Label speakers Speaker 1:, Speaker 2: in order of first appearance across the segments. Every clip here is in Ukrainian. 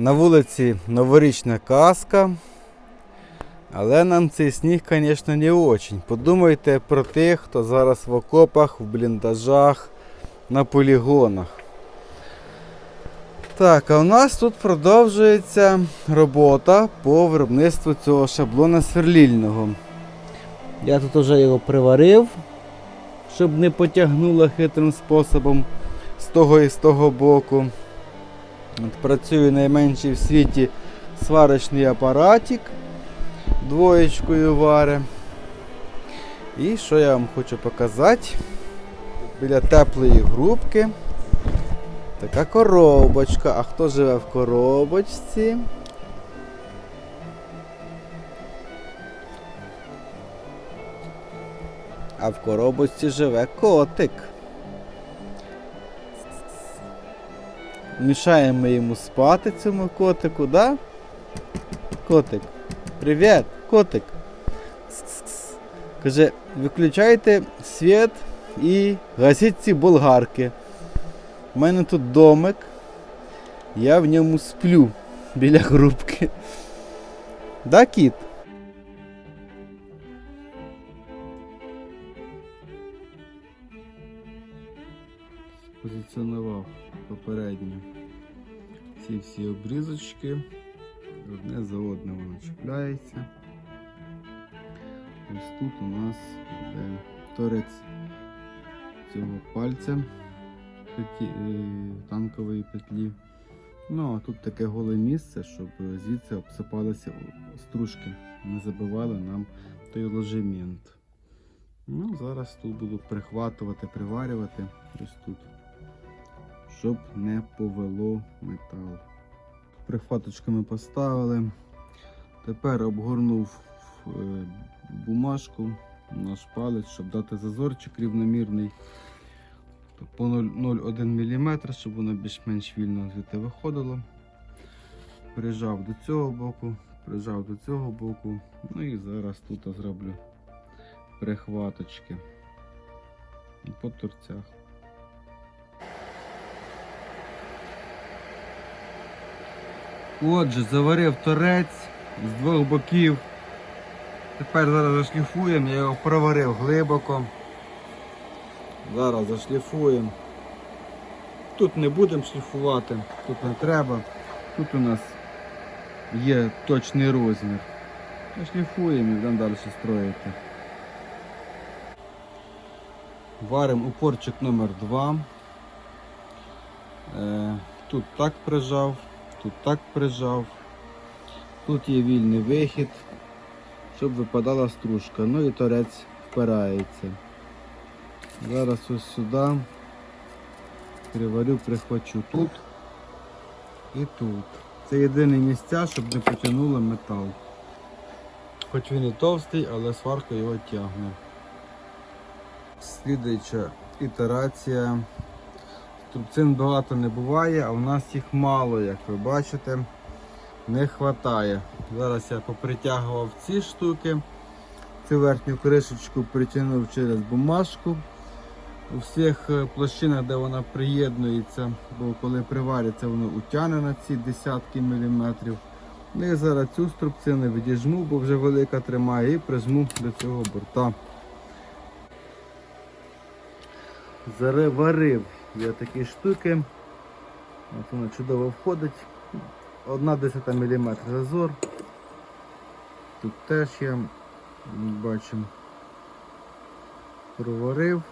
Speaker 1: На вулиці новорічна казка. Але нам цей сніг, звісно, не очень. Подумайте про тих, хто зараз в окопах, в бліндажах, на полігонах. Так, а у нас тут продовжується робота по виробництву цього шаблона сверлільного. Я тут вже його приварив, щоб не потягнуло хитрим способом з того і з того боку. От працює найменший в світі сварочний апаратик. Двоєчкою варе. І що я вам хочу показати? Біля теплої грубки. Така коробочка. А хто живе в коробочці? А в коробочці живе котик. Мішаємо йому спати цьому котику, да? Котик. Привіт, котик. Каже, виключайте світ і гасіть ці болгарки. У мене тут домик. Я в ньому сплю біля грубки. Да, кіт? Позиціонував попередньо ці всі обрізочки. Одне за одне воно чіпляється. Ось тут у нас буде торець цього пальця е, танкової петлі. Ну, а тут таке голе місце, щоб звідси обсипалися стружки, не забивали нам той ложемент. Ну, зараз тут буду прихватувати, приварювати ось тут, щоб не повело метал. Прихваточками поставили. Тепер обгорнув е, бумажку наш палець, щоб дати зазорчик рівномірний по 0,01 мм, щоб воно більш-менш вільно звідти виходило. Прижав до цього боку, прижав до цього боку. Ну і зараз тут зроблю прихваточки по торцях. Отже, заварив торець з двох боків. Тепер зараз зашліфуємо, я його проварив глибоко. Зараз зашліфуємо. Тут не будемо шліфувати, тут не треба. Тут у нас є точний розмір. Зашліфуємо і будемо далі строїти. Варимо упорчик номер 2 Е, тут так прижав, тут так прижав. Тут є вільний вихід, щоб випадала стружка. Ну і торець впирається. Зараз ось сюди приварю, прихвачу тут і тут. Це єдине місця, щоб не потягнуло метал. Хоч він і товстий, але сварка його тягне. Слідуюча ітерація. Трубцин багато не буває, а в нас їх мало, як ви бачите, не вистачає. Зараз я попритягував ці штуки, цю верхню кришечку притягнув через бумажку. У всіх е, площинах, де вона приєднується, бо коли привариться, воно утягне на ці десятки міліметрів. Ну і зараз цю струбцину відіжму, бо вже велика тримає, і прижму до цього борта. Заварив я такі штуки. От вона чудово входить. Одна 10 мм зазор. Тут теж я бачимо проварив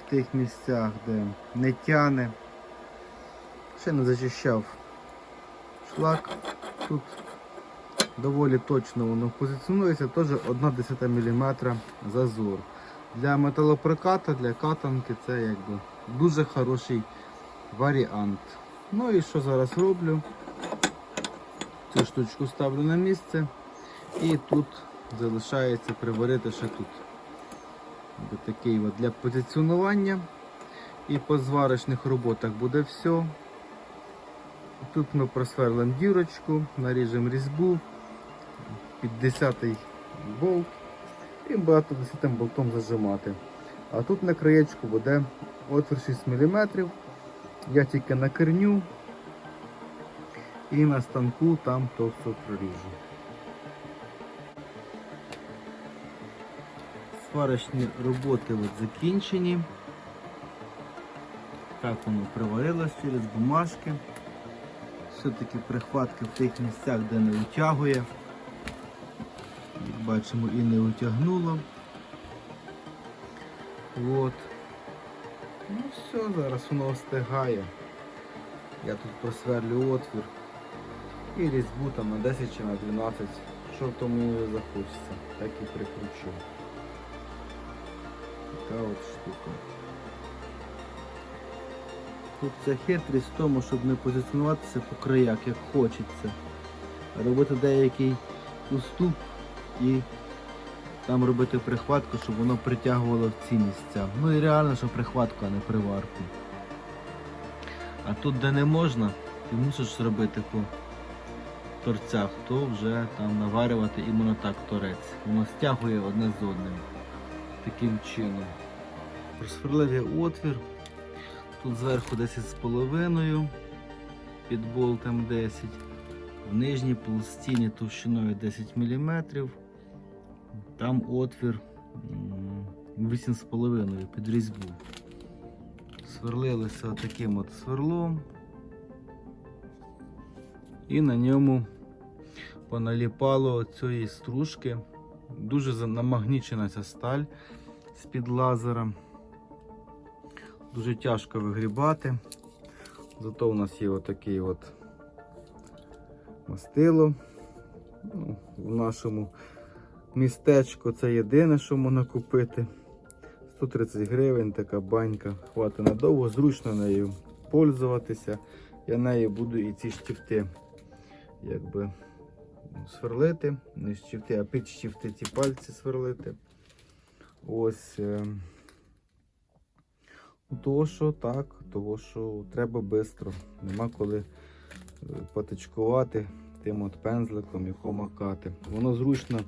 Speaker 1: в тих місцях, де не тяне. Ще не зачищав шлак. Тут доволі точно воно позиціонується, теж 1 10 мм зазор. Для металопроката, для катанки це якби дуже хороший варіант. Ну і що зараз роблю? Цю штучку ставлю на місце і тут залишається приварити ще тут. Ось Такий от для позиціонування. І по зварочних роботах буде все. Тут ми просверлимо дірочку, наріжемо різьбу під 10 болт і багато 10 болтом зажимати. А тут на краєчку буде отвір 6 мм. Я тільки накерню І на станку там то все проріжу. Сварочні роботи от закінчені. Так воно приварилось через бумажки. Все-таки прихватки в тих місцях, де не витягує. Бачимо, і не утягнуло. От. Ну все, зараз воно остигає. Я тут просверлю отвір і різьбу там на 10 чи на 12, що тому захочеться, так і прикручу. Така от штука. Тут ця хитрість в тому, щоб не позиціонуватися по краях, як хочеться, а робити деякий уступ і там робити прихватку, щоб воно притягувало в ці місця. Ну і реально, що прихватку, а не приварку. А тут, де не можна, ти мусиш робити по торцях, то вже там наварювати іменно так торець. Воно стягує одне з одним. Таким чином. Просверлив я отвір. Тут зверху 10,5 під болтом 10. В нижній пластині товщиною 10 мм. Там отвір 8,5 під різьбу. Сверлилися таким от сверлом. І на ньому поналіпало цієї стружки. Дуже намагнічена ця сталь з-під лазера. Дуже тяжко вигрібати. Зато у нас є отакий от мастило. Ну, в нашому містечку це єдине, що можна купити. 130 гривень така банька. Хватить надовго, зручно нею пользуватися. Я нею буду і ці штифти якби сверлити. Не штифти, а під штифти ці пальці сверлити. Ось. е, Того, що так, того, що треба швидко. Нема коли е, патичкувати тим от пензликом і помакати. Воно зручно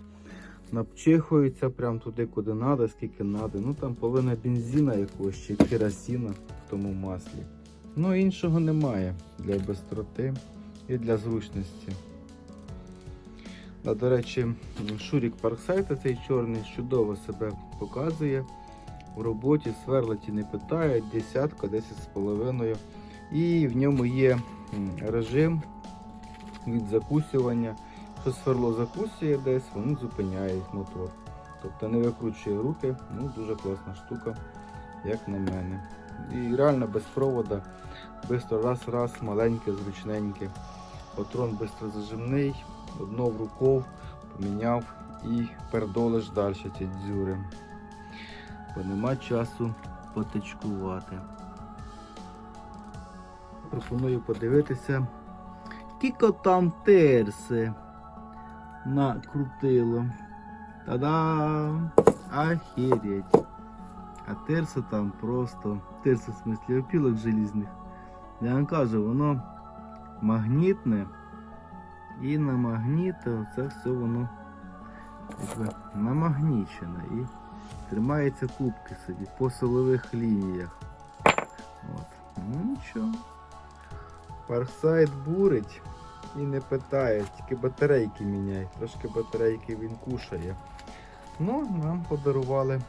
Speaker 1: напчихується прямо туди, куди треба, скільки треба. Ну там половина бензина якогось чи керосина в тому маслі. Ну іншого немає для бистроти і для зручності. А, до речі, Шурік Парксайта цей чорний чудово себе показує в роботі сверлить і не питають, десятка, десять з половиною. І в ньому є режим від закусювання. Що сверло закусує десь, воно зупиняє мотор. Тобто не викручує руки, ну дуже класна штука, як на мене. І реально без провода, бистро раз-раз, маленьке, зручненьке. Патрон бистро зажимний, одно в руков поміняв і пердолиш далі ці дзюри бо нема часу потичкувати. Пропоную подивитися, кіко там терси накрутило. Та-дам! Ахереть! А терси там просто, терси в смислі опілок желізних. Я вам кажу, воно магнітне і на магніти це все воно якби намагнічене. І Тримається кубки собі по силових лініях. От. Ну нічого. Парсайт бурить і не питає, тільки батарейки міняє. Трошки батарейки він кушає. Ну, нам подарували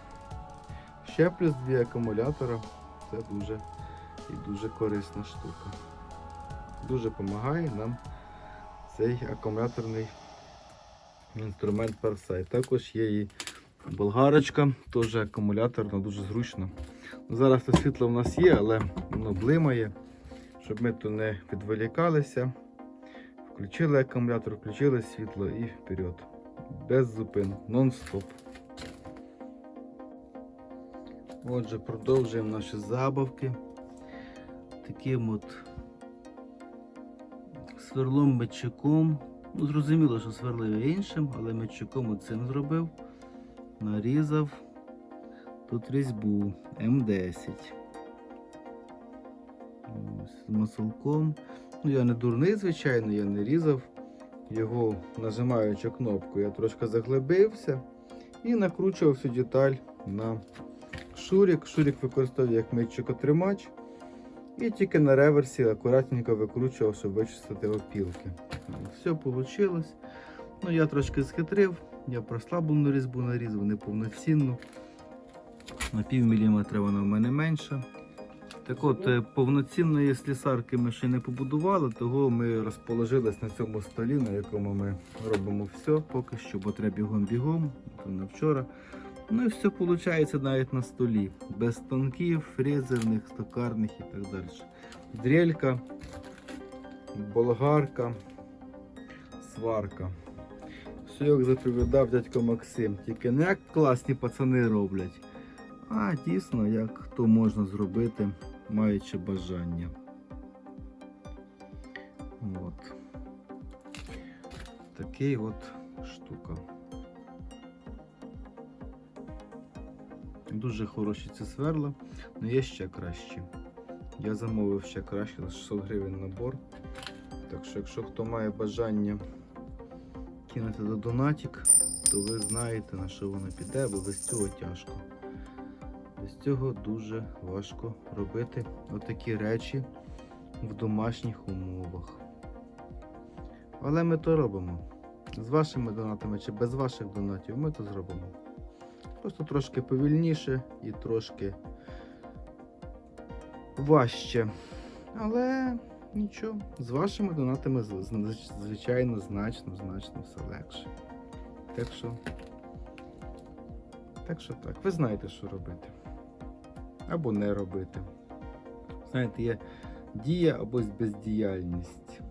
Speaker 1: ще плюс дві акумулятора. Це дуже і дуже корисна штука. Дуже допомагає нам цей акумуляторний інструмент Парсайт. Також є і Болгарочка, теж акумуляторна, дуже зручно. Зараз це світло в нас є, але воно блимає, щоб ми тут не відволікалися. Включили акумулятор, включили світло і вперед. Без зупин, нон-стоп. Отже, продовжуємо наші забавки. Таким от сверлом мечиком. Ну, зрозуміло, що сверлив іншим, але мечиком оцим зробив нарізав тут різьбу М10. Ось, з маслком. Ну, я не дурний, звичайно, я не різав його, нажимаючи кнопку, я трошки заглибився і накручував всю деталь на шурік. Шурік використовую як митчикотримач. І тільки на реверсі акуратненько викручував, щоб вичистити опілки. Все вийшло. Ну, я трошки схитрив, я прослаблену різьбу нарізав неповноцінну. На пів міліметра вона в мене менша. Так от, е, повноцінної слісарки ми ще не побудували, того ми розположились на цьому столі, на якому ми робимо все поки що, бо треба бігом-бігом, то на вчора. Ну і все виходить навіть на столі. Без станків, фрезерних, стокарних і так далі. Дрелька, болгарка, сварка. Все як заповідав дядько Максим. Тільки не як класні пацани роблять, а дійсно як то можна зробити, маючи бажання. От. Такий от штука. Дуже хороші ці сверла, але є ще кращі. Я замовив ще краще за 600 гривень набор. Так що, якщо хто має бажання кинути до донатік, то ви знаєте на що воно піде, бо без цього тяжко. Без цього дуже важко робити отакі речі в домашніх умовах. Але ми то робимо. З вашими донатами чи без ваших донатів ми то зробимо. Просто трошки повільніше і трошки важче. Але нічого, з вашими донатами, звичайно, значно, значно все легше. Так що. Так що так, ви знаєте, що робити. Або не робити. Знаєте, є дія або бездіяльність.